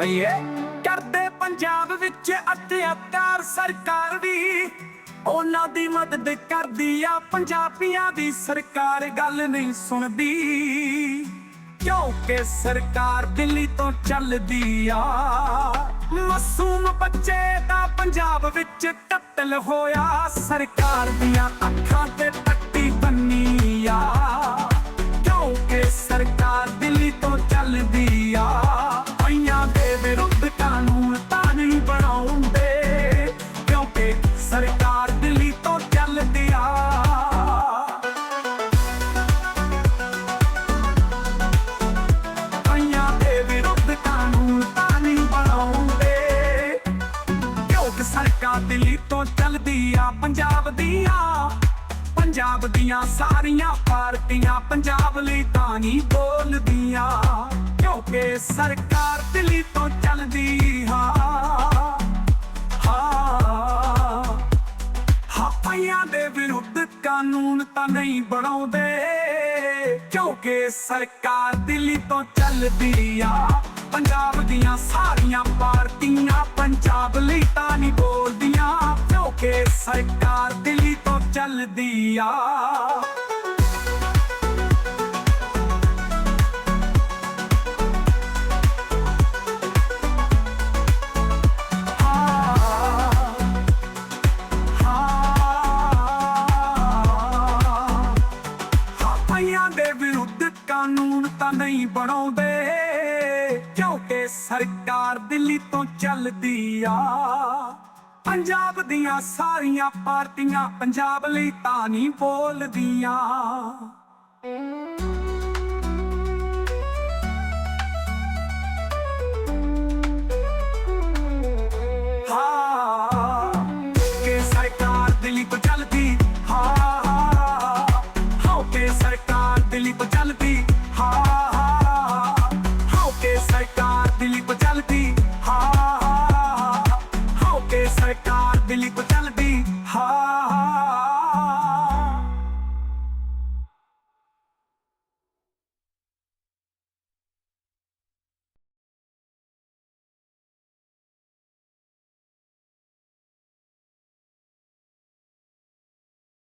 ਭਈਏ ਕਰਦੇ ਪੰਜਾਬ ਵਿੱਚ ਅਤਿਆਚਾਰ ਸਰਕਾਰ ਦੀ ਉਹਨਾਂ ਦੀ ਮਦਦ ਕਰਦੀ ਆ, ਪੰਜਾਬੀਆਂ ਦੀ ਸਰਕਾਰ ਗੱਲ ਨਹੀਂ ਸੁਣਦੀ। ਕਿਉਂਕਿ ਸਰਕਾਰ ਦਿੱਲੀ ਤੋਂ ਚੱਲਦੀ ਆ। ਮਾਸੂਮ ਬੱਚੇ ਦਾ ਪੰਜਾਬ ਵਿੱਚ ਕਤਲ ਹੋਇਆ। ਸਰਕਾਰ ਦੀਆਂ ਅੱਖਾਂ ਤੇ ਪੱਟੀ ਬੰਨੀ ਆ। ਕਿਉਂਕਿ ਦਿੱਲੀ ਤੋਂ ਚੱਲਦੀ ਆ, ਪੰਜਾਬ ਦੀਆਂ। ਪੰਜਾਬ ਦੀਆਂ ਸਾਰੀਆਂ ਪਾਰਟੀਆਂ ਪੰਜਾਬ ਲਈ ਤਾਂ ਨਹੀਂ ਬੋਲਦੀਆਂ। ਕਿਉਂਕਿ ਸਰਕਾਰ ਦਿੱਲੀ ਤੋਂ ਚੱਲਦੀ ਆ। ਹਾਂ। ਦੇ ਵਿਰੁੱਧ ਕਾਨੂੰਨ ਤਾਂ ਨਹੀਂ ਬਣਾਉਂਦੇ। ਕਿਉਂਕਿ ਸਰਕਾਰ ਦਿੱਲੀ ਤੋਂ ਚੱਲਦੀ ਆ। ਪੰਜਾਬ ਦੀਆਂ ਸਾਰੀਆਂ ਪਾਰਟੀਆਂ ਪੰਜਾਬ ਲਈ ਤਾਂ ਨਹੀਂ ਬੋਲਦੀਆਂ ਸਰਕਾਰ ਦਿੱਲੀ ਤੋਂ ਚੱਲਦੀ ਆ। ਦੇ ਵਿਰੁੱਧ ਕਾਨੂੰਨ ਤਾਂ ਨਹੀਂ ਬਣਾਉਂਦੇ, ਕਿਉਂਕਿ ਸਰਕਾਰ ਦਿੱਲੀ ਤੋਂ ਚੱਲਦੀ ਆ। ਪੰਜਾਬ ਦੀਆਂ ਸਾਰੀਆਂ ਪਾਰਟੀਆਂ ਪੰਜਾਬ ਲਈ ਤਾਂ ਨਹੀਂ ਬੋਲਦੀਆਂ।